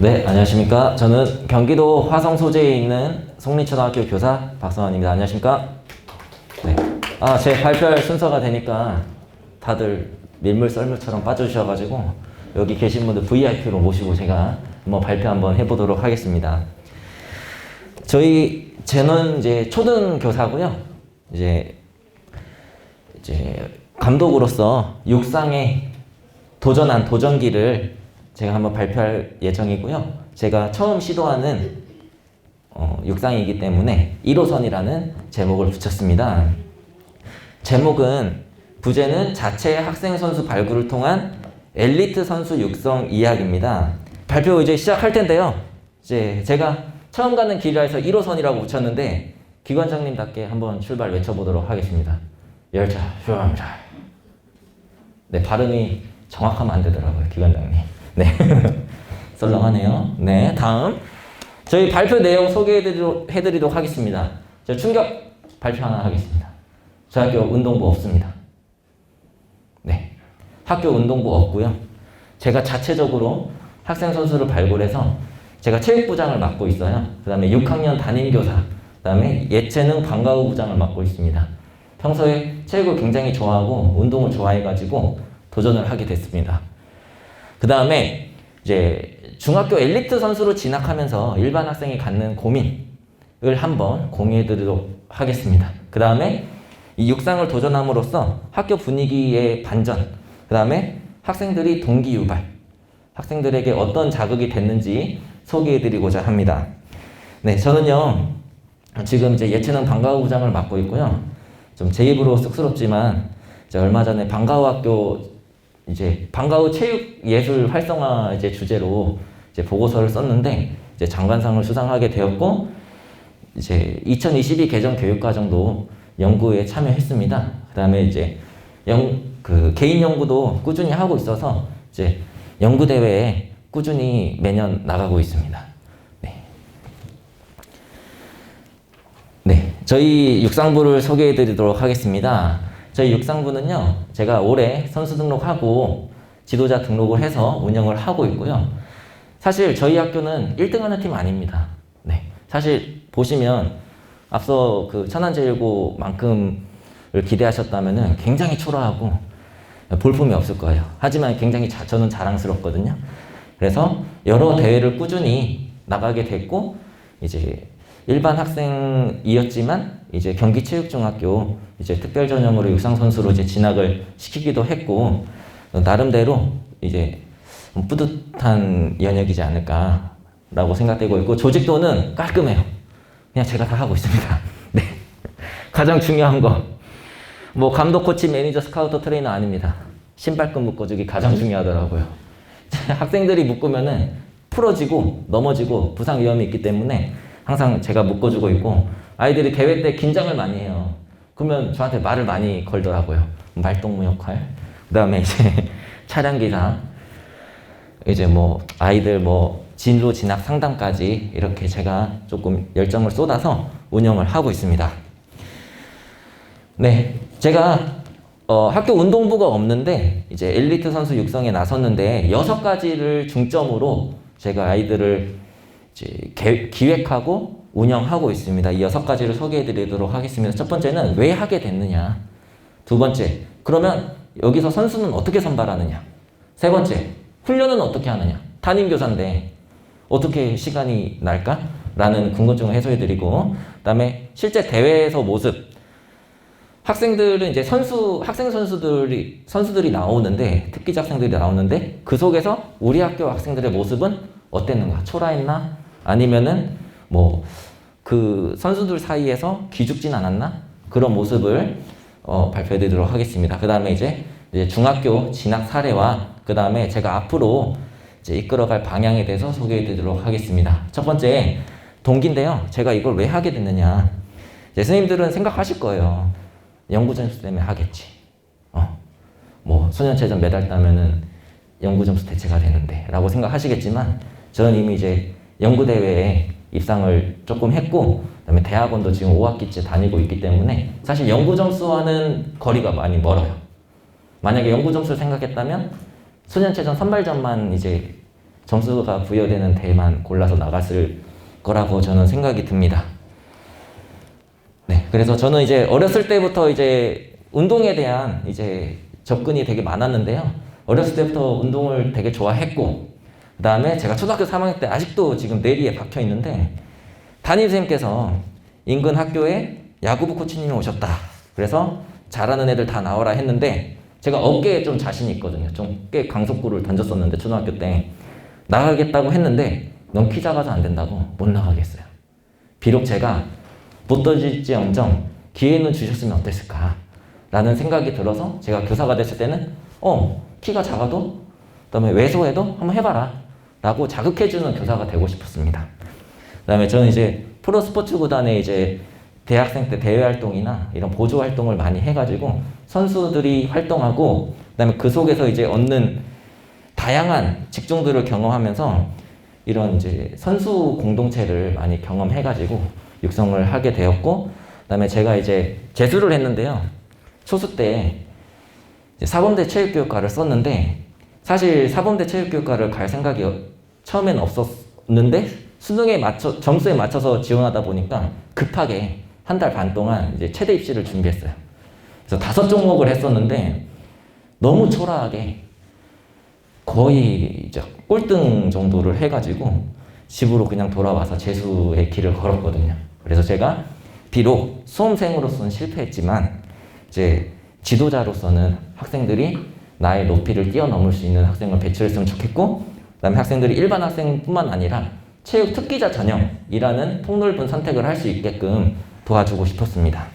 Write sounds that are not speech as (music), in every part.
네, 안녕하십니까. 저는 경기도 화성 소재에 있는 송리초등학교 교사 박성환입니다. 안녕하십니까. 네. 아, 제 발표할 순서가 되니까 다들 밀물 썰물처럼 빠져주셔가지고 여기 계신 분들 VIP로 모시고 제가 한번 발표 한번 해보도록 하겠습니다. 저희 저는 이제 초등 교사고요. 이제 이제 감독으로서 육상에 도전한 도전기를 제가 한번 발표할 예정이고요. 제가 처음 시도하는 어, 육상이기 때문에 1호선이라는 제목을 붙였습니다. 제목은 부제는 자체 학생 선수 발굴을 통한 엘리트 선수 육성 이야기입니다. 발표 이제 시작할 텐데요. 이제 제가 처음 가는 길이라 해서 1호선이라고 붙였는데 기관장님답게 한번 출발 외쳐보도록 하겠습니다. 열차 출발합니다. 네, 발음이 정확하면 안 되더라고요, 기관장님. 네. 썰렁하네요. 네, 다음. 저희 발표 내용 소개해드리도록 해드리도록 하겠습니다. 저 충격 발표 하나 하겠습니다. 저희 학교 운동부 없습니다. 네. 학교 운동부 없고요. 제가 자체적으로 학생 선수를 발굴해서 제가 체육부장을 맡고 있어요. 그 다음에 6학년 담임교사, 그 다음에 예체능 방과후 부장을 맡고 있습니다. 평소에 체육을 굉장히 좋아하고 운동을 좋아해가지고 도전을 하게 됐습니다. 그 다음에 이제 중학교 엘리트 선수로 진학하면서 일반 학생이 갖는 고민을 한번 공유해 드리도록 하겠습니다. 그 다음에 이 육상을 도전함으로써 학교 분위기의 반전, 그 다음에 학생들이 동기 유발, 학생들에게 어떤 자극이 됐는지 소개해 드리고자 합니다. 네, 저는요 지금 이제 예체능 방과후 부장을 맡고 있고요. 좀 제 입으로 쑥스럽지만 얼마 전에 방과후 학교 이제 방과후 체육 예술 활성화 이제 주제로 이제 보고서를 썼는데 이제 장관상을 수상하게 되었고 이제 2022 개정 교육과정도 연구에 참여했습니다. 그다음에 이제 연, 그 개인 연구도 꾸준히 하고 있어서 이제 연구 대회에 꾸준히 매년 나가고 있습니다. 네. 네, 저희 육상부를 소개해 드리도록 하겠습니다. 저희 육상부는요, 제가 올해 선수 등록하고 지도자 등록을 해서 운영을 하고 있고요. 사실 저희 학교는 1등 하는 팀 아닙니다. 네, 사실 보시면 앞서 그 천안제일고만큼을 기대하셨다면은 굉장히 초라하고 볼품이 없을 거예요. 하지만 굉장히 자, 저는 자랑스럽거든요. 그래서 여러 대회를 꾸준히 나가게 됐고 이제 일반 학생이었지만 이제 경기체육중학교 이제 특별 전형으로 육상 선수로 이제 진학을 시키기도 했고 나름대로 이제 뿌듯한 연역이지 않을까라고 생각되고 있고 조직도는 깔끔해요. 그냥 제가 다 하고 있습니다. (laughs) 네. 가장 중요한 거. 뭐 감독, 코치, 매니저, 스카우터, 트레이너 아닙니다. 신발끈 묶어주기 가장 중요하더라고요. (laughs) 학생들이 묶으면은 풀어지고 넘어지고 부상 위험이 있기 때문에 항상 제가 묶어주고 있고 아이들이 대회 때 긴장을 많이 해요. 그러면 저한테 말을 많이 걸더라고요. 말동무 역할. 그 다음에 (laughs) 이제 차량 기사. 이제 뭐 아이들 뭐 진로 진학 상담까지 이렇게 제가 조금 열정을 쏟아서 운영을 하고 있습니다. 네, 제가 어, 학교 운동부가 없는데 이제 엘리트 선수 육성에 나섰는데 여섯 가지를 중점으로 제가 아이들을 기획하고 운영하고 있습니다. 이 여섯 가지를 소개해 드리도록 하겠습니다. 첫 번째는 왜 하게 됐느냐. 두 번째, 그러면 여기서 선수는 어떻게 선발하느냐. 세 번째, 훈련은 어떻게 하느냐. 담임교사인데 어떻게 시간이 날까? 라는 궁금증을 해소해 드리고, 그 다음에 실제 대회에서 모습, 학생들은 이제 선수, 학생 선수들이, 선수들이 나오는데, 특기자 학생들이 나오는데, 그 속에서 우리 학교 학생들의 모습은 어땠는가? 초라했나? 아니면은, 뭐, 그 선수들 사이에서 기죽진 않았나? 그런 모습을 어, 발표해 드리도록 하겠습니다. 그 다음에 이제, 이제 중학교 진학 사례와 그 다음에 제가 앞으로 이제 이끌어갈 방향에 대해서 소개해 드리도록 하겠습니다. 첫 번째, 동기인데요. 제가 이걸 왜 하게 됐느냐. 선생님들은 생각하실 거예요. 연구 점수 때문에 하겠지. 어, 뭐 소년체전 메달 따면은 연구 점수 대체가 되는데 라고 생각하시겠지만 저는 이미 이제 연구 대회에 입상을 조금 했고 그다음에 대학원도 지금 5학기째 다니고 있기 때문에 사실 연구 점수와는 거리가 많이 멀어요. 만약에 연구 점수를 생각했다면 소년체전 선발전만 이제 점수가 부여되는 대만 골라서 나갔을 거라고 저는 생각이 듭니다. 네, 그래서 저는 이제 어렸을 때부터 이제 운동에 대한 이제 접근이 되게 많았는데요. 어렸을 때부터 운동을 되게 좋아했고, 그 다음에 제가 초등학교 3학년 때 아직도 지금 뇌리에 박혀 있는데, 담임선생님께서 인근 학교에 야구부 코치님이 오셨다. 그래서 잘하는 애들 다 나와라 했는데, 제가 어깨에 좀 자신이 있거든요. 좀 꽤 강속구를 던졌었는데, 초등학교 때. 나가겠다고 했는데, 넌 키 작아서 안 된다고 못 나가겠어요. 비록 제가 못 던질지언정 기회는 주셨으면 어땠을까? 라는 생각이 들어서 제가 교사가 됐을 때는 어 키가 작아도 그다음에 왜소해도 한번 해봐라 라고 자극해주는 교사가 되고 싶었습니다. 그 다음에 저는 이제 프로 스포츠 구단에 이제 대학생 때 대외 활동이나 이런 보조 활동을 많이 해가지고 선수들이 활동하고 그다음에 그 속에서 이제 얻는 다양한 직종들을 경험하면서 이런 이제 선수 공동체를 많이 경험해가지고 육성을 하게 되었고, 그다음에 제가 이제 재수를 했는데요. 초수 때 사범대 체육교육과를 썼는데 사실 사범대 체육교육과를 갈 생각이 처음엔 없었는데 수능에 맞춰 점수에 맞춰서 지원하다 보니까 급하게 한 달 반 동안 이제 최대 입시를 준비했어요. 그래서 다섯 종목을 했었는데 너무 초라하게 거의 이제 꼴등 정도를 해가지고 집으로 그냥 돌아와서 재수의 길을 걸었거든요. 그래서 제가 비록 수험생으로서는 실패했지만 이제 지도자로서는 학생들이 나의 높이를 뛰어넘을 수 있는 학생을 배출했으면 좋겠고 그다음에 학생들이 일반 학생뿐만 아니라 체육 특기자 전형이라는 폭넓은 선택을 할 수 있게끔 도와주고 싶었습니다.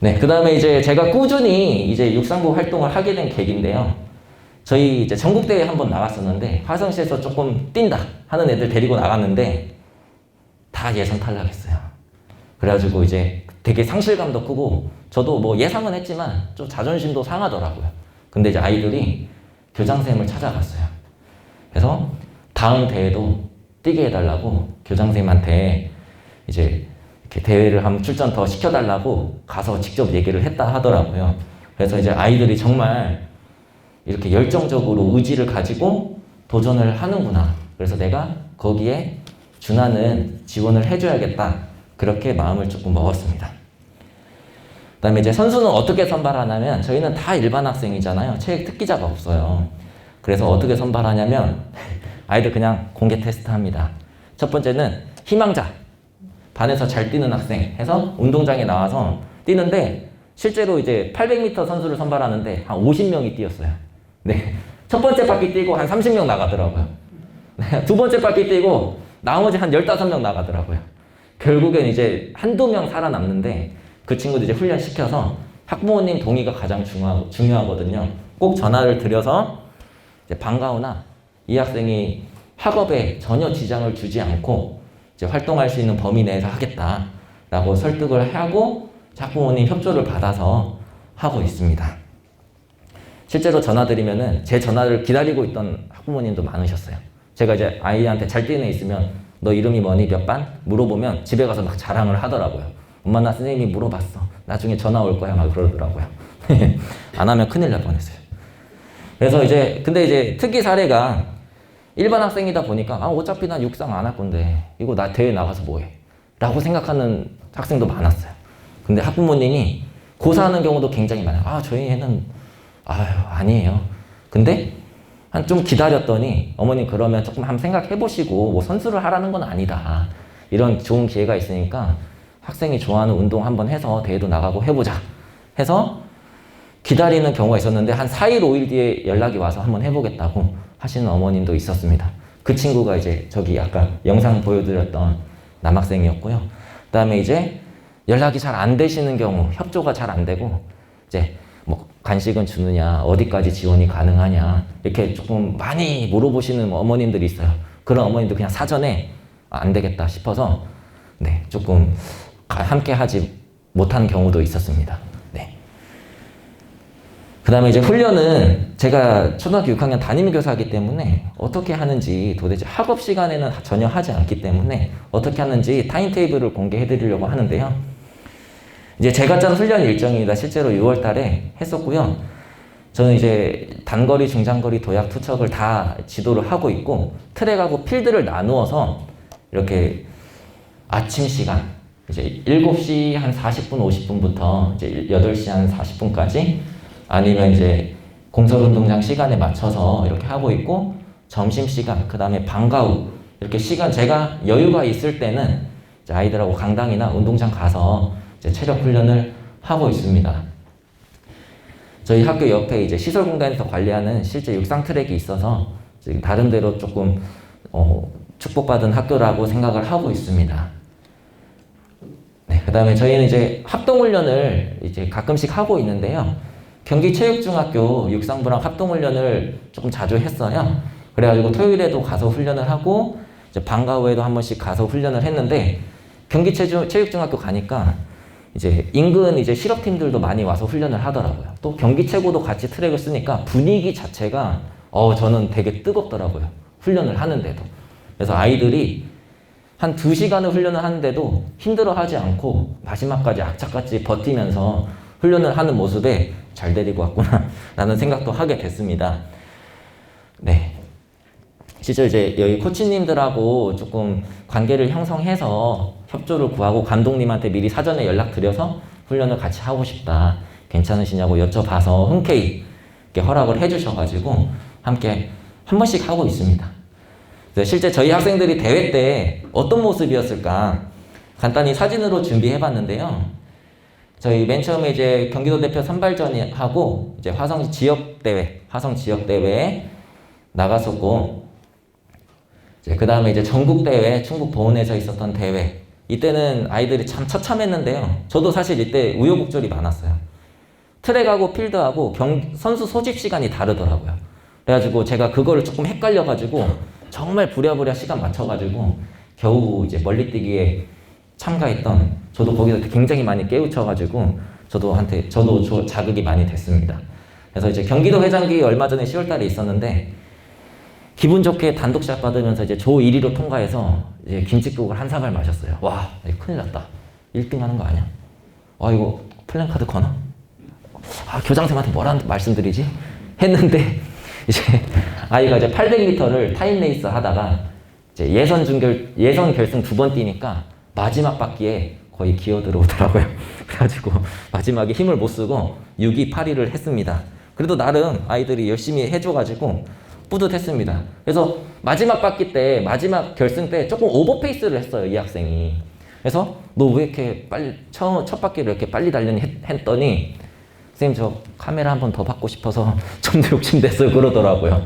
네, 그 다음에 이제 제가 꾸준히 이제 육상부 활동을 하게 된 계기인데요. 저희 이제 전국대회 한번 나갔었는데 화성시에서 조금 뛴다 하는 애들 데리고 나갔는데 다 예선 탈락했어요. 그래가지고 이제 되게 상실감도 크고 저도 뭐 예상은 했지만 좀 자존심도 상하더라고요. 근데 이제 아이들이 교장선생님을 찾아갔어요. 그래서 다음 대회도 뛰게 해달라고 교장선생님한테 이제 이렇게 대회를 한번 출전 더 시켜달라고 가서 직접 얘기를 했다 하더라고요. 그래서 이제 아이들이 정말 이렇게 열정적으로 의지를 가지고 도전을 하는구나. 그래서 내가 거기에 준하는 지원을 해줘야겠다. 그렇게 마음을 조금 먹었습니다. 그 다음에 이제 선수는 어떻게 선발하냐면 저희는 다 일반 학생이잖아요. 체육 특기자가 없어요. 그래서 어떻게 선발하냐면 (laughs) 아이들 그냥 공개 테스트 합니다. 첫 번째는 희망자. 반에서 잘 뛰는 학생 해서 운동장에 나와서 뛰는데 실제로 이제 800m 선수를 선발하는데 한 50명이 뛰었어요. 네. 첫 번째 바퀴 뛰고 한 30명 나가더라고요. 네. 두 번째 바퀴 뛰고 나머지 한 15명 나가더라고요. 결국엔 이제 한두 명 살아남는데 그 친구들 이제 훈련시켜서 학부모님 동의가 가장 중요하, 중요하거든요. 꼭 전화를 드려서 이제 방과후나 이 학생이 학업에 전혀 지장을 주지 않고 이제 활동할 수 있는 범위 내에서 하겠다라고 설득을 하고 학부모님 협조를 받아서 하고 있습니다. 실제로 전화드리면은 제 전화를 기다리고 있던 학부모님도 많으셨어요. 제가 이제 아이한테 잘 뛰는 애 있으면 너 이름이 뭐니 몇 반? 물어보면 집에 가서 막 자랑을 하더라고요. 엄마 나 선생님이 물어봤어. 나중에 전화 올 거야 막 그러더라고요. (laughs) 안 하면 큰일 날 뻔했어요. 그래서 이제 근데 이제 특기 사례가 일반 학생이다 보니까 아 어차피 난 육상 안 할 건데 이거 나 대회 나가서 뭐해? 라고 생각하는 학생도 많았어요. 근데 학부모님이 고사하는 경우도 굉장히 많아요. 아 저희 애는 아유 아니에요. 근데 한 좀 기다렸더니 어머님 그러면 조금 한번 생각해 보시고 뭐 선수를 하라는 건 아니다. 이런 좋은 기회가 있으니까 학생이 좋아하는 운동 한번 해서 대회도 나가고 해보자. 해서 기다리는 경우가 있었는데 한 4일, 5일 뒤에 연락이 와서 한번 해보겠다고 하시는 어머님도 있었습니다. 그 친구가 이제 저기 아까 영상 보여드렸던 남학생이었고요. 그 다음에 이제 연락이 잘 안 되시는 경우, 협조가 잘 안 되고, 이제 뭐 간식은 주느냐, 어디까지 지원이 가능하냐, 이렇게 조금 많이 물어보시는 어머님들이 있어요. 그런 어머님도 그냥 사전에 아, 안 되겠다 싶어서, 네, 조금 함께 하지 못한 경우도 있었습니다. 네. 그 다음에 이제 훈련은 제가 초등학교 6학년 담임교사이기 때문에 어떻게 하는지 도대체 학업 시간에는 전혀 하지 않기 때문에 어떻게 하는지 타임테이블을 공개해 드리려고 하는데요. 이제 제가 짠 훈련 일정입니다. 실제로 6월 달에 했었고요. 저는 이제 단거리, 중장거리 도약 투척을 다 지도를 하고 있고 트랙하고 필드를 나누어서 이렇게 아침 시간 이제 7시 한 40분, 50분부터 이제 8시 한 40분까지 아니면 이제 공설운동장 시간에 맞춰서 이렇게 하고 있고 점심 시간, 그 다음에 방과 후 이렇게 시간 제가 여유가 있을 때는 아이들하고 강당이나 운동장 가서 체력 훈련을 하고 있습니다. 저희 학교 옆에 이제 시설 공간에서 관리하는 실제 육상 트랙이 있어서 지금 다른 데로 조금 어, 축복받은 학교라고 생각을 하고 있습니다. 네, 그다음에 저희는 이제 합동 훈련을 이제 가끔씩 하고 있는데요. 경기체육중학교 육상부랑 합동 훈련을 조금 자주 했어요. 그래가지고 토요일에도 가서 훈련을 하고 이제 방과 후에도 한 번씩 가서 훈련을 했는데 경기체육중학교 가니까 이제 인근 이제 실업팀들도 많이 와서 훈련을 하더라고요. 또 경기 최고도 같이 트랙을 쓰니까 분위기 자체가 어 저는 되게 뜨겁더라고요. 훈련을 하는데도. 그래서 아이들이 한 두 시간을 훈련을 하는데도 힘들어하지 않고 마지막까지 악착같이 버티면서 훈련을 하는 모습에 잘 데리고 왔구나 라는 생각도 하게 됐습니다. 네. 실제 이제 여기 코치님들하고 조금 관계를 형성해서 협조를 구하고 감독님한테 미리 사전에 연락드려서 훈련을 같이 하고 싶다. 괜찮으시냐고 여쭤봐서 흔쾌히 허락을 해주셔가지고 함께 한 번씩 하고 있습니다. 그래서 실제 저희 학생들이 대회 때 어떤 모습이었을까 간단히 사진으로 준비해봤는데요. 저희 맨 처음에 이제 경기도 대표 선발전이 하고 이제 화성 지역 대회, 화성 지역 대회에 나갔었고 그 다음에 이제 전국 대회, 충북 보은에서 있었던 대회. 이때는 아이들이 참 처참했는데요. 저도 사실 이때 우여곡절이 많았어요. 트랙하고 필드하고 경, 선수 소집 시간이 다르더라고요. 그래가지고 제가 그거를 조금 헷갈려가지고 정말 부랴부랴 시간 맞춰가지고 겨우 이제 멀리뛰기에 참가했던 저도 거기서 굉장히 많이 깨우쳐가지고 저도 한테 저도 저 자극이 많이 됐습니다. 그래서 이제 경기도 회장기 얼마 전에 10월달에 있었는데 기분 좋게 단독샷 받으면서 이제 조 1위로 통과해서 이제 김치국을 한 사발 마셨어요. 와, 큰일 났다. 1등 하는 거 아니야? 아, 이거 플랜카드 거나? 아, 교장선생님한테 뭐라 말씀드리지? 했는데, 이제 아이가 이제 800m를 타임 레이스 하다가 이제 예선 준결, 예선 결승 두 번 뛰니까 마지막 바퀴에 거의 기어 들어오더라고요. (laughs) 그래가지고 마지막에 힘을 못 쓰고 6위, 8위를 했습니다. 그래도 나름 아이들이 열심히 해줘가지고 뿌듯했습니다. 그래서 마지막 바퀴 때 마지막 결승 때 조금 오버페이스를 했어요 이 학생이. 그래서 너 왜 이렇게 빨리 처음 첫 바퀴를 이렇게 빨리 달리니 했, 했더니 선생님 저 카메라 한 번 더 받고 싶어서 (laughs) 좀더 욕심냈어요 그러더라고요.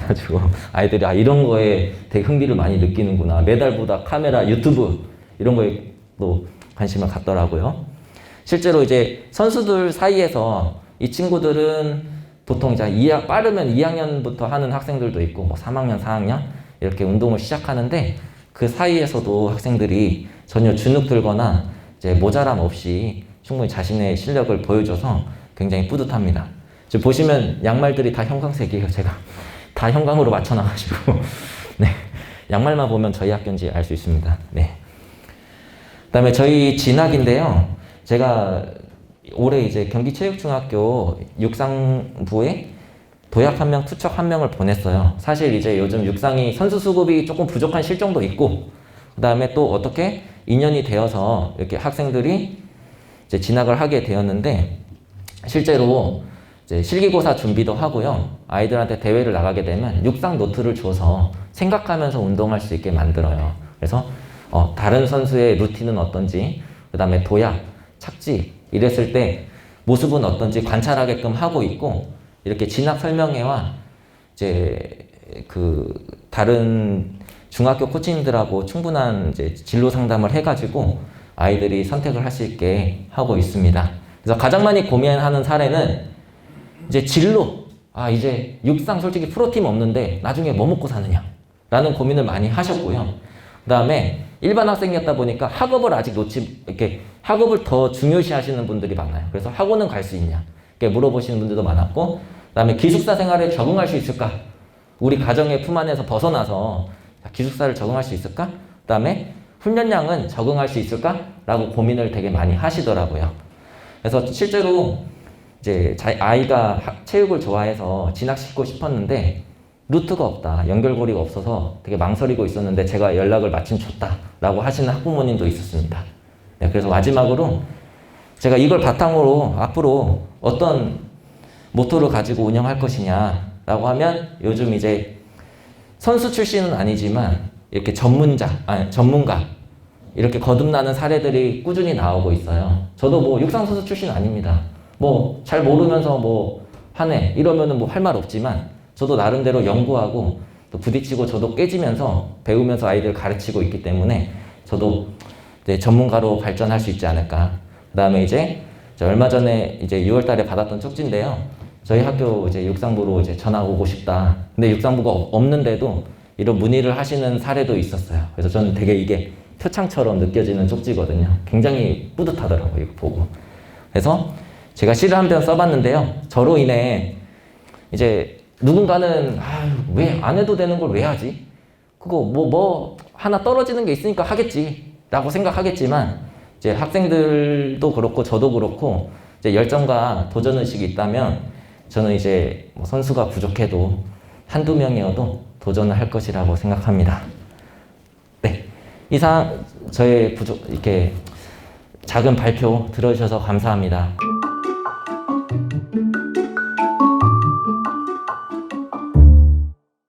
그래가지고 아이들이 아 이런 거에 되게 흥미를 많이 느끼는구나 메달보다 카메라 유튜브 이런 거에 또 관심을 갖더라고요. 실제로 이제 선수들 사이에서 이 친구들은 보통 이제 2학, 빠르면 2학년부터 하는 학생들도 있고 뭐 3학년, 4학년 이렇게 운동을 시작하는데 그 사이에서도 학생들이 전혀 주눅 들거나 이제 모자람 없이 충분히 자신의 실력을 보여줘서 굉장히 뿌듯합니다. 지금 보시면 양말들이 다 형광색이에요. 제가 다 형광으로 맞춰놔가지고 (laughs) 네 양말만 보면 저희 학교인지 알 수 있습니다. 네. 그다음에 저희 진학인데요. 제가 올해 이제 경기체육중학교 육상부에 도약 한 명, 투척 한 명을 보냈어요. 사실 이제 요즘 육상이 선수 수급이 조금 부족한 실정도 있고, 그 다음에 또 어떻게 인연이 되어서 이렇게 학생들이 이제 진학을 하게 되었는데, 실제로 이제 실기고사 준비도 하고요. 아이들한테 대회를 나가게 되면 육상 노트를 줘서 생각하면서 운동할 수 있게 만들어요. 그래서 어, 다른 선수의 루틴은 어떤지, 그 다음에 도약, 착지, 이랬을 때 모습은 어떤지 관찰하게끔 하고 있고 이렇게 진학 설명회와 이제 그 다른 중학교 코치님들하고 충분한 이제 진로 상담을 해가지고 아이들이 선택을 할 수 있게 하고 있습니다. 그래서 가장 많이 고민하는 사례는 이제 진로. 아, 이제 육상 솔직히 프로팀 없는데 나중에 뭐 먹고 사느냐. 라는 고민을 많이 하셨고요. 그 다음에 일반 학생이었다 보니까 학업을 아직 놓치, 이렇게 학업을 더 중요시 하시는 분들이 많아요. 그래서 학원은 갈 수 있냐? 이렇게 물어보시는 분들도 많았고, 그 다음에 기숙사 생활에 적응할 수 있을까? 우리 가정의 품 안에서 벗어나서 기숙사를 적응할 수 있을까? 그 다음에 훈련량은 적응할 수 있을까? 라고 고민을 되게 많이 하시더라고요. 그래서 실제로 이제 자- 아이가 학- 체육을 좋아해서 진학시키고 싶었는데 루트가 없다, 연결고리가 없어서 되게 망설이고 있었는데 제가 연락을 마침 줬다라고 하시는 학부모님도 있었습니다. 네, 그래서 마지막으로 제가 이걸 바탕으로 앞으로 어떤 모토를 가지고 운영할 것이냐라고 하면 요즘 이제 선수 출신은 아니지만 이렇게 전문자, 아니 전문가 이렇게 거듭나는 사례들이 꾸준히 나오고 있어요. 저도 뭐 육상 선수 출신 아닙니다. 뭐 잘 모르면서 뭐 하네 이러면은 뭐 할 말 없지만 저도 나름대로 연구하고 또 부딪히고 저도 깨지면서 배우면서 아이들 가르치고 있기 때문에 저도 이제 전문가로 발전할 수 있지 않을까. 그다음에 이제 저 얼마 전에 이제 6월달에 받았던 쪽지인데요. 저희 학교 이제 육상부로 이제 전학 오고 싶다. 근데 육상부가 없- 없는데도 이런 문의를 하시는 사례도 있었어요. 그래서 저는 되게 이게 표창처럼 느껴지는 쪽지거든요. 굉장히 뿌듯하더라고요, 이거 보고. 그래서 제가 시를 한 편 써봤는데요. 저로 인해 이제 누군가는 아유, 왜안 해도 되는 걸 왜 하지? 그거 뭐뭐 하나 떨어지는 게 있으니까 하겠지라고 생각하겠지만 이제 학생들도 그렇고 저도 그렇고 이제 열정과 도전 의식이 있다면 저는 이제 뭐 선수가 부족해도 한두 명이어도 도전을 할 것이라고 생각합니다. 네. 이상 저의 부족 이렇게 작은 발표 들어주셔서 감사합니다.